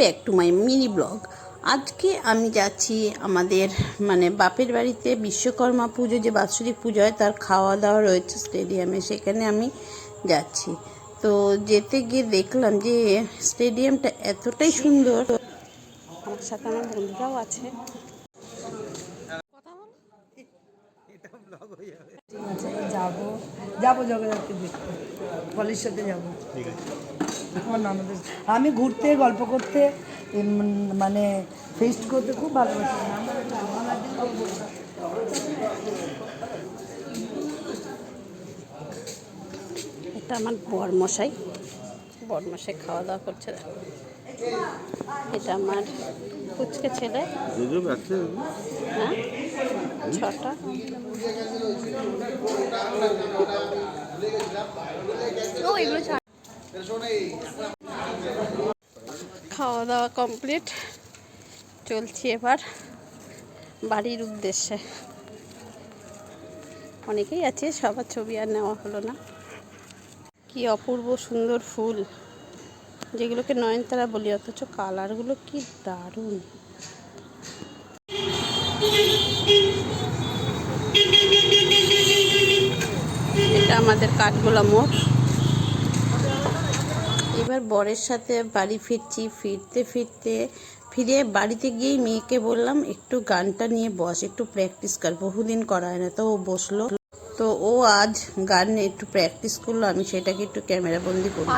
Back to my mini blog আজকে আমি যাচ্ছি আমাদের মানে বাপের বাড়িতে বিশ্বকর্মা পুজো যে বাৎসরিক পুজো হয় তার খাওয়া দাওয়া রয়েছে স্টেডিয়ামে সেখানে আমি যাচ্ছি। তো যেতে গিয়ে দেখলাম যে স্টেডিয়ামটা এতটাই সুন্দর। আমার সাথে আমার বন্ধুরাও আছে। যাব। যাব। জগদ্ধাত্রী দেখতে। পলির সাথে যাব। আমার ননদের আমি ঘুরতে গল্প করতে মানে ফেস্ট করতে খুব ভালোবাসি। এটা আমার বরমশাই। বরমশাই খাওয়া দাওয়া করছে এটা আমার কুচকে ছেলে। হ্যাঁ? ছটা। ও এগুলো। খাওয়া দাওয়া কমপ্লিট। চলছি এবার বাড়ির উদ্দেশ্যে। অনেকেই আছে, সবার ছবি আর নেওয়া হলো না। কি অপূর্ব সুন্দর ফুল। যেগুলোকে নয়নতারা বলি, অথচ কালারগুলো কি দারুণ। এটা আমাদের কাঠগোলা মোড়। এবার বরের সাথে বাড়ি ফিরছি। ফিরতে ফিরতে ফিরে বাড়িতে গিয়েই মেয়েকে বললাম, একটু গানটা নিয়ে বস, একটু প্র্যাকটিস কর, বহুদিন করা হয় না। তো ও বসল। তো ও আজ গান একটু প্র্যাকটিস করল, আমি সেটাকে একটু ক্যামেরা বন্দি করি